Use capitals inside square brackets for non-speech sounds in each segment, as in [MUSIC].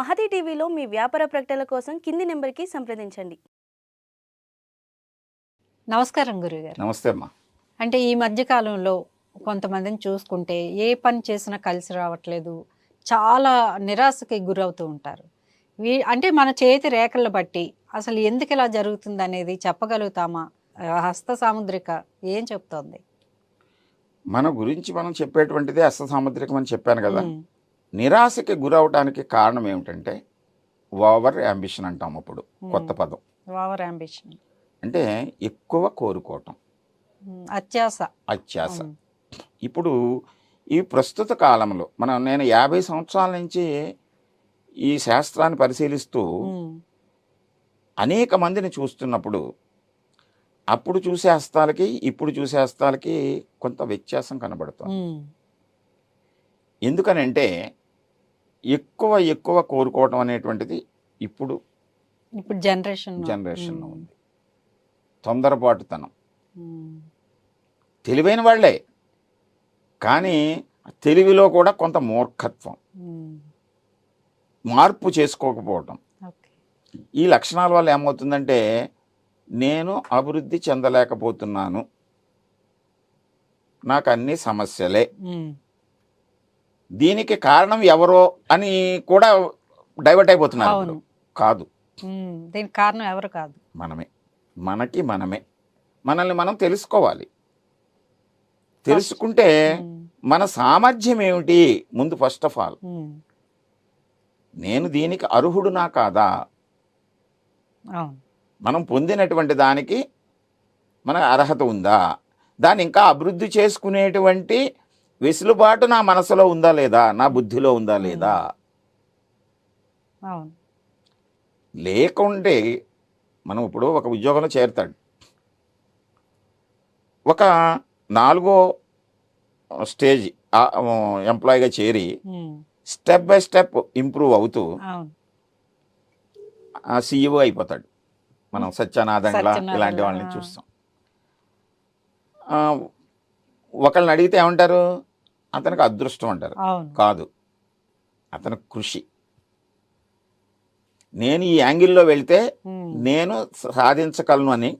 మహతి టీవీలో మీ వ్యాపార ప్రకటనల కోసం కింది నెంబర్కి సంప్రదించండి. నమస్కారం గురుగారు. నమస్తే అమ్మా. అంటే ఈ మధ్య కాలంలో కొంతమందిని చూసుకుంటే ఏ పని చేసినా కలిసి రావట్లేదు. చాలా నిరాశకి గురవుతూ ఉంటారు. వీ అంటే మన చేతి రేఖలను బట్టి అసలు ఎందుకు ఇలా జరుగుతుంది అనేది చెప్పగలుగుతామా హస్త సాముద్రిక ఏం చెప్తోంది? మన గురించి మనం చెప్పేటువంటిది అస్త సాముద్రికం అని చెప్పాను కదా. నిరాశకి గురవటానికి కారణం ఏమిటంటే ఓవర్ అంబిషన్ అంటాం అప్పుడు కొత్త పదం. ఓవర్ అంబిషన్ అంటే ఎక్కువ కోరుకోవటం. అత్యాస అత్యాస ఇప్పుడు ఈ ప్రస్తుత కాలంలో మనం నేను యాభై సంవత్సరాల నుంచి ఈ శాస్త్రాన్ని పరిశీలిస్తూ అనేక మందిని చూస్తున్నప్పుడు అప్పుడు చూసే హస్తాలకి ఇప్పుడు చూసే హస్తాలకి కొంత వ్యత్యాసం కనబడుతుంది. ఎందుకనంటే ఎక్కువ ఎక్కువ కోరుకోవటం అనేటువంటిది ఇప్పుడు ఇప్పుడు జనరేషన్ జనరేషన్లో ఉంది. తొందరపాటుతనం. తెలివైన వాళ్ళే. కానీ తెలివిలో కూడా కొంత మూర్ఖత్వం. మార్పు చేసుకోకపోవటం. ఈ లక్షణాల వల్ల ఏమవుతుందంటే నేను అభివృద్ధి చెందలేకపోతున్నాను. నాకు అన్ని సమస్యలే. దీనికి కారణం ఎవరో అని కూడా డైవర్ట్ అయిపోతున్నారు. కాదు. దీనికి కారణం ఎవరు కాదు. మనమే. మనకి మనమే. మనల్ని మనం తెలుసుకోవాలి. తెలుసుకుంటే మన సామర్థ్యం ఏమిటి? ముందు ఫస్ట్ ఆఫ్ ఆల్ నేను దీనికి అర్హుడునా కాదా? అవును. మనం పొందినటువంటి దానికి మన అర్హత ఉందా? దాన్ని ఇంకా అభివృద్ధి చేసుకునేటువంటి వెసులుబాటు నా మనసులో ఉందా లేదా? నా బుద్ధిలో ఉందా లేదా? అవును. లేకుంటే మనం ఇప్పుడు ఒక ఉద్యోగంలో చేరుతాడు. ఒక నాలుగో స్టేజ్ ఎంప్లాయీగా చేరి స్టెప్ బై స్టెప్ ఇంప్రూవ్ అవుతూ అవును. సీఈఓ అయిపోతాడు. మనం సత్యనాథంలా సత్యనాథన్లా, ఇలాంటి వాళ్ళని. చూస్తాం. ఆ, ఒకళ్ళని అడిగితే ఏమంటారు? అతనికి అదృష్టం అంటారు. కాదు. అతని కృషి. నేను ఈ యాంగిల్లో వెళ్తే నేను సాధించగలను అని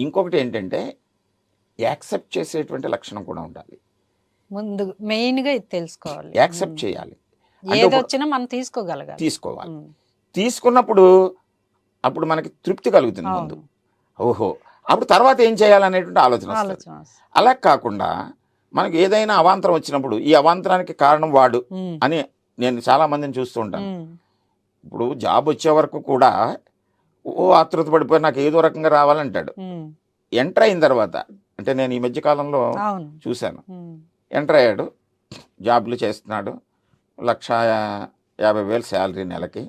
ఇంకొకటి ఏంటంటే యాక్సెప్ట్ చేసేటువంటి లక్షణం కూడా ఉండాలి. ముందు మెయిన్గా ఇది తెలుసుకోవాలి. యాక్సెప్ట్. చేయాలి. అంటే ఏది ఇప్పుడు వచ్చినా మనం తీసుకోగలగాలి. తీసుకోవాలి. తీసుకున్నప్పుడు అప్పుడు మనకి తృప్తి కలుగుతుంది ముందు. ఓహో. అప్పుడు తర్వాత ఏం చేయాలనేటువంటి ఆలోచన. అలా కాకుండా మనకి ఏదైనా అవాంతరం వచ్చినప్పుడు ఈ అవాంతరానికి కారణం వాడు అని నేను చాలా మందిని చూస్తూ ఉంటాను. ఇప్పుడు జాబ్ వచ్చే వరకు కూడా ఓ ఆతృత పడిపోయి నాకు ఏదో రకంగా రావాలంటాడు. ఎంటర్ అయిన తర్వాత అంటే నేను ఈ మధ్య కాలంలో చూశాను. ఎంటర్ అయ్యాడు జాబ్లు చేస్తున్నాడు లక్ష యాభై వేలు శాలరీ నెలకి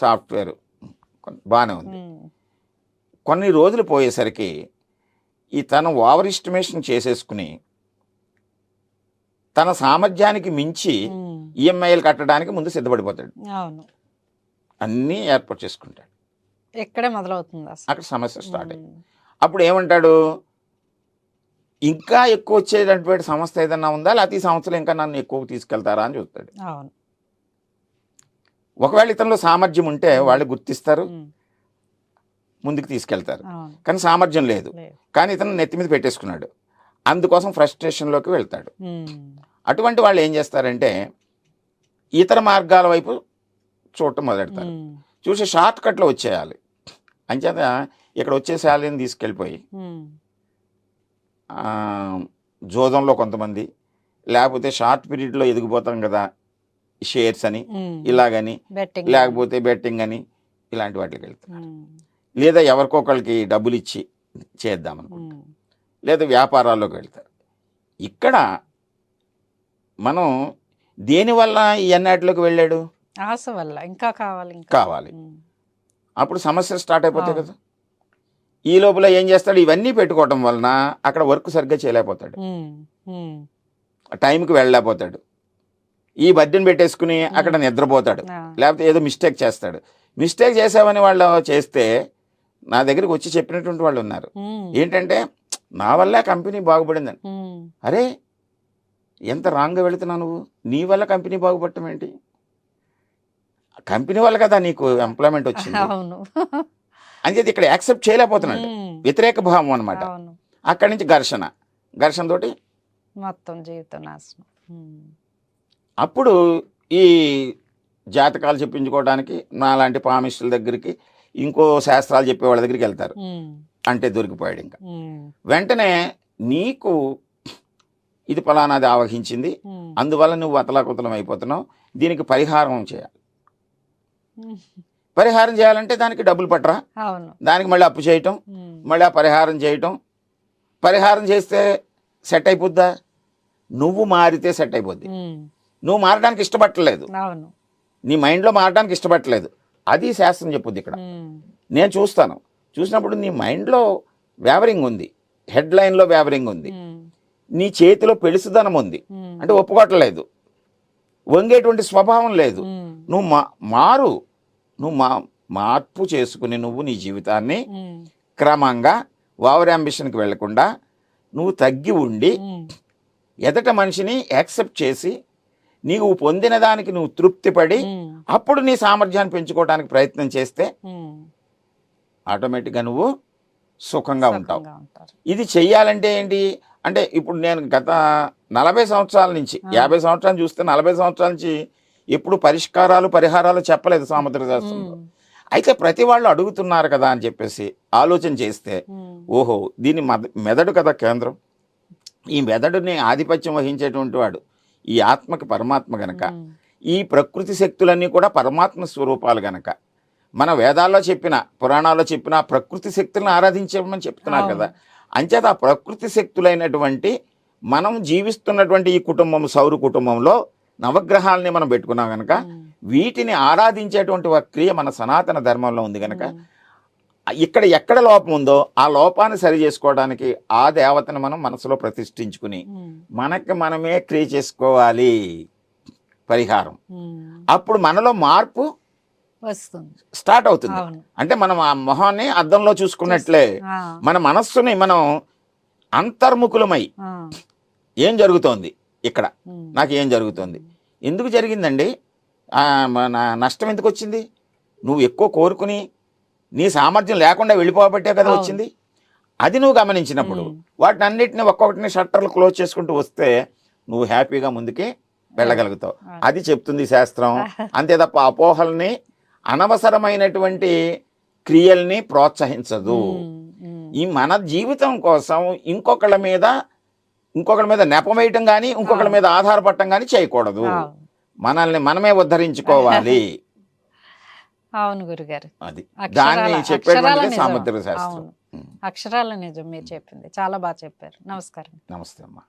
సాఫ్ట్వేర్ బాగానే ఉంది. కొన్ని రోజులు పోయేసరికి ఈ తను ఓవర్ ఎస్టిమేషన్ చేసేసుకుని తన సామర్థ్యానికి మించి ఈఎంఐలు కట్టడానికి ముందు సిద్ధపడిపోతాడు. అన్నీ ఏర్పాటు చేసుకుంటాడు. ఎక్కడే మొదలవుతుంది అక్కడ సమస్య స్టార్ట్ అయ్యింది ఉమ్, అప్పుడు ఏమంటాడు? ఇంకా ఎక్కువ వచ్చేటటువంటి సంస్థ ఏదన్నా ఉందా? లేకపోతే ఈ సంవత్సరం ఇంకా నన్ను ఎక్కువ తీసుకెళ్తారా అని చూస్తాడు. ఒకవేళ ఇతనిలో సామర్థ్యం ఉంటే వాళ్ళు గుర్తిస్తారు ముందుకు తీసుకెళ్తారు. కానీ సామర్థ్యం లేదు. కానీ ఇతను నెత్తి మీద పెట్టేసుకున్నాడు. అందుకోసం ఫ్రస్ట్రేషన్లోకి వెళ్తాడు. అటువంటి వాళ్ళు ఏం చేస్తారంటే ఇతర మార్గాల వైపు చూడటం మొదలెడతారు. చూసి షార్ట్ కట్లో వచ్చేయాలి. అంచేత ఇక్కడ వచ్చే శాలరీని తీసుకెళ్ళిపోయి జోదంలో కొంతమంది లేకపోతే షార్ట్ పీరియడ్లో ఎదిగిపోతాం కదా షేర్స్ అని ఇలాగని లేకపోతే బెట్టింగ్ అని ఇలాంటి వాటికి వెళ్తాం లేదా ఎవరికొకరికి డబ్బులు ఇచ్చి చేద్దామనుకుంటాం ఉమ్, లేదా వ్యాపారాల్లోకి వెళ్తారు. ఇక్కడ మనం దేనివల్ల ఈ అన్నిటిలోకి వెళ్ళాడు? ఆశ వల్ల. ఇంకా కావాలి ఇంకా. కావాలి. అప్పుడు సమస్య స్టార్ట్ అయిపోతాయి. కదా. ఈ లోపల ఏం చేస్తాడు? ఇవన్నీ పెట్టుకోవటం వలన అక్కడ వర్క్ సరిగ్గా చేయలేకపోతాడు. టైంకి వెళ్ళలేకపోతాడు. ఈ బడ్డీని పెట్టేసుకుని అక్కడ నిద్రపోతాడు. లేకపోతే ఏదో మిస్టేక్ చేస్తాడు. మిస్టేక్ చేసామని వాళ్ళు చేస్తే నా దగ్గరికి వచ్చి చెప్పినటువంటి వాళ్ళు ఉన్నారు. ఏంటంటే నా వల్ల కంపెనీ బాగుపడిందని. అరే ఎంత రాంగ్గా వెళుతున్నావు నువ్వు? నీ వల్ల కంపెనీ బాగుపడటం ఏంటి? కంపెనీ వల్ల కదా నీకు ఎంప్లాయ్మెంట్ వచ్చింది. అంచేది ఇక్కడ యాక్సెప్ట్ చేయలేకపోతున్నాడు. వ్యతిరేక భావం అనమాట అక్కడి నుంచి ఘర్షణ. ఘర్షణ తోటి మొత్తం జీవితం నాశనం. అప్పుడు ఈ జాతకాలు చెప్పించుకోవడానికి నాలాంటి పామిస్టుల దగ్గరికి ఇంకో శాస్త్రాలు చెప్పే వాళ్ళ దగ్గరికి వెళ్తారు. అంటే దొరికిపోయాడు ఇంకా. వెంటనే నీకు ఇది ఫలానాది ఆవహించింది అందువల్ల నువ్వు అతలాకుతలం అయిపోతున్నావు దీనికి పరిహారం చేయాలి. పరిహారం చేయాలంటే దానికి డబ్బులు పట్టరా? దానికి మళ్ళీ అప్పు చేయటం మళ్ళీ ఆ పరిహారం చేయటం. పరిహారం చేస్తే సెట్ అయిపోద్దా? నువ్వు మారితే సెట్ అయిపోద్ది. నువ్వు మారడానికి ఇష్టపట్టలేదు. నీ మైండ్లో మారడానికి ఇష్టపట్టలేదు. అది శాస్త్రం చెప్పుద్ది ఇక్కడ. నేను చూస్తాను. చూసినప్పుడు నీ మైండ్లో వ్యావరింగ్ ఉంది. హెడ్ లైన్లో వ్యావరింగ్ ఉంది. నీ చేతిలో పెళుసుదనం ఉంది. అంటే ఒప్పుకోవట్లేదు. వంగేటువంటి స్వభావం లేదు. నువ్వు మా మారు. నువ్వు మా మార్పు చేసుకుని నువ్వు నీ జీవితాన్ని క్రమంగా ఓవర్ అంబిషన్కి వెళ్ళకుండా నువ్వు తగ్గి ఉండి ఎదట మనిషిని యాక్సెప్ట్ చేసి నీవు పొందిన దానికి నువ్వు తృప్తిపడి అప్పుడు నీ సామర్థ్యాన్ని పెంచుకోవడానికి ప్రయత్నం చేస్తే ఆటోమేటిక్గా నువ్వు సుఖంగా ఉంటావు. ఇది చెయ్యాలంటే ఏంటి? అంటే ఇప్పుడు నేను గత నలభై సంవత్సరాల నుంచి. యాభై సంవత్సరాలు చూస్తే నలభై సంవత్సరాల నుంచి ఎప్పుడు పరిష్కారాలు పరిహారాలు చెప్పలేదు సాముద్ర శాస్త్రంలో. అయితే ప్రతి వాళ్ళు అడుగుతున్నారు కదా అని చెప్పేసి ఆలోచన చేస్తే ఓహో దీని మద మెదడు కదా కేంద్రం. ఈ మెదడుని ఆధిపత్యం వహించేటువంటి వాడు ఈ ఆత్మకి పరమాత్మ గనక ఈ ప్రకృతి శక్తులన్నీ కూడా పరమాత్మ స్వరూపాలు గనక మన వేదాల్లో చెప్పిన పురాణాల్లో చెప్పిన ప్రకృతి శక్తులను ఆరాధించమని చెప్తున్నారు. కదా. అంచేత ఆ ప్రకృతి శక్తులైనటువంటి మనం జీవిస్తున్నటువంటి ఈ కుటుంబం సౌర కుటుంబంలో నవగ్రహాలని మనం పెట్టుకున్నాం గనక ఉమ్, వీటిని ఆరాధించేటువంటి ఒక క్రియ మన సనాతన ధర్మంలో ఉంది గనక. ఉమ్, ఇక్కడ ఎక్కడ లోపం ఉందో ఆ లోపాన్ని సరి చేసుకోవడానికి ఆ దేవతను మనం మనసులో ప్రతిష్ఠించుకుని మనకి మనమే క్రియ చేసుకోవాలి. పరిహారం. అప్పుడు మనలో మార్పు వస్తుంది. స్టార్ట్ అవుతుంది. అంటే మనం ఆ మొహాన్ని అద్దంలో చూసుకున్నట్లే మన మనస్సుని మనం అంతర్ముఖులమై ఏం జరుగుతోంది ఇక్కడ? నాకు ఏం జరుగుతోంది? ఎందుకు జరిగిందండి? నష్టం ఎందుకు వచ్చింది? నువ్వు ఎక్కువ కోరుకుని నీ సామర్థ్యం లేకుండా వెళ్ళిపోబట్టే కదా. వచ్చింది? అది నువ్వు గమనించినప్పుడు. వాటిని అన్నిటిని ఒక్కొక్కటిని షట్టర్లు క్లోజ్ చేసుకుంటూ వస్తే నువ్వు హ్యాపీగా ముందుకి వెళ్ళగలుగుతావు. అది చెప్తుంది శాస్త్రం. అంతే తప్ప అపోహల్ని అనవసరమైనటువంటి క్రియల్ని ప్రోత్సహించదు. ఈ మన జీవితం కోసం ఇంకొకళ్ళ మీద ఇంకొకళ్ళ మీద నెపం వేయటం కానీ ఇంకొకళ్ళ మీద ఆధారపడటం కానీ చేయకూడదు. మనల్ని మనమే ఉద్ధరించుకోవాలి. [LAUGHS] అవును గురుగారు. అది. దాన్ని నిజం. సాముద్ర శాస్త్రం. అక్షరాల నిజం మీరు చెప్పింది. చాలా బాగా చెప్పారు. నమస్కారం. నమస్తే అమ్మా.